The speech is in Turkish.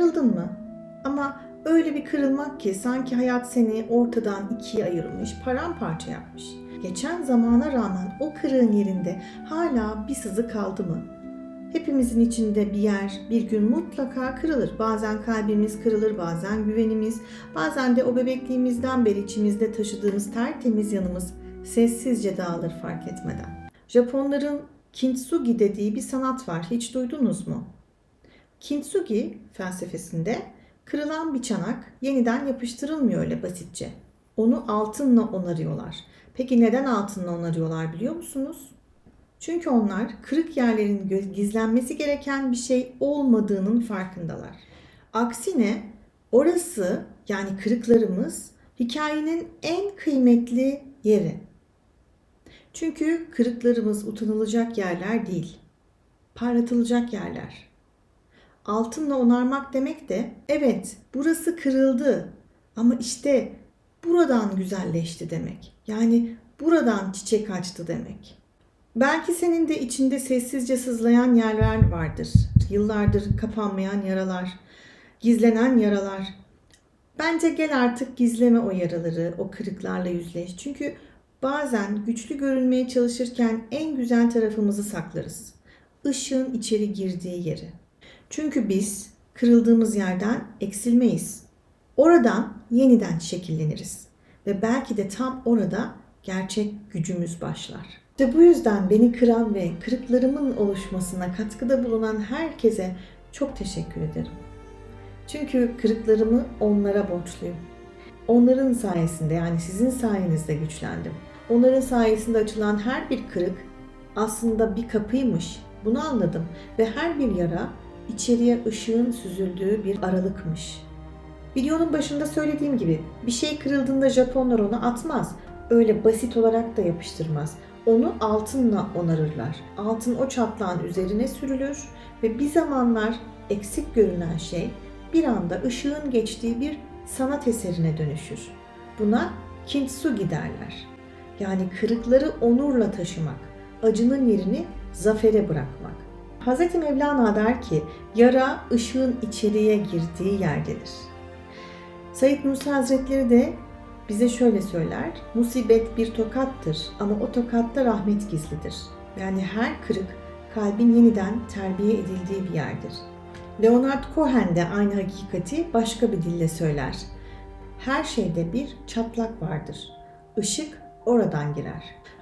kırıldın mı? Ama öyle bir kırılmak ki sanki hayat seni ortadan ikiye ayırmış, paramparça yapmış. Geçen zamana rağmen o kırığın yerinde hala bir sızı kaldı mı? Hepimizin içinde bir yer bir gün mutlaka kırılır. Bazen kalbimiz kırılır, bazen güvenimiz, bazen de o bebekliğimizden beri içimizde taşıdığımız tertemiz yanımız sessizce dağılır fark etmeden. Japonların kintsugi dediği bir sanat var. Hiç duydunuz mu? Kintsugi felsefesinde kırılan bir çanak yeniden yapıştırılmıyor öyle basitçe. Onu altınla onarıyorlar. Peki neden altınla onarıyorlar biliyor musunuz? Çünkü onlar kırık yerlerin gizlenmesi gereken bir şey olmadığının farkındalar. Aksine orası yani kırıklarımız hikayenin en kıymetli yeri. Çünkü kırıklarımız utanılacak yerler değil, parlatılacak yerler. Altınla onarmak demek de evet burası kırıldı ama işte buradan güzelleşti demek. Yani buradan çiçek açtı demek. Belki senin de içinde sessizce sızlayan yerler vardır. Yıllardır kapanmayan yaralar, gizlenen yaralar. Bence gel artık gizleme o yaraları, o kırıklarla yüzleş. Çünkü bazen güçlü görünmeye çalışırken en güzel tarafımızı saklarız. Işığın içeri girdiği yeri. Çünkü biz kırıldığımız yerden eksilmeyiz. Oradan yeniden şekilleniriz. Ve belki de tam orada gerçek gücümüz başlar. İşte bu yüzden beni kıran ve kırıklarımın oluşmasına katkıda bulunan herkese çok teşekkür ederim. Çünkü kırıklarımı onlara borçluyum. Onların sayesinde yani sizin sayenizde güçlendim. Onların sayesinde açılan her bir kırık aslında bir kapıymış. Bunu anladım ve her bir yara içeriye ışığın süzüldüğü bir aralıkmış. Videonun başında söylediğim gibi bir şey kırıldığında Japonlar onu atmaz. Öyle basit olarak da yapıştırmaz. Onu altınla onarırlar. Altın o çatlağın üzerine sürülür ve bir zamanlar eksik görünen şey bir anda ışığın geçtiği bir sanat eserine dönüşür. Buna kintsugi derler. Yani kırıkları onurla taşımak, acının yerini zafere bırakmak. Hz. Mevlana der ki, yara ışığın içeriye girdiği yerdedir. Said Nursi Hazretleri de bize şöyle söyler, musibet bir tokattır ama o tokatta rahmet gizlidir. Yani her kırık kalbin yeniden terbiye edildiği bir yerdir. Leonard Cohen de aynı hakikati başka bir dille söyler. Her şeyde bir çatlak vardır. Işık oradan girer.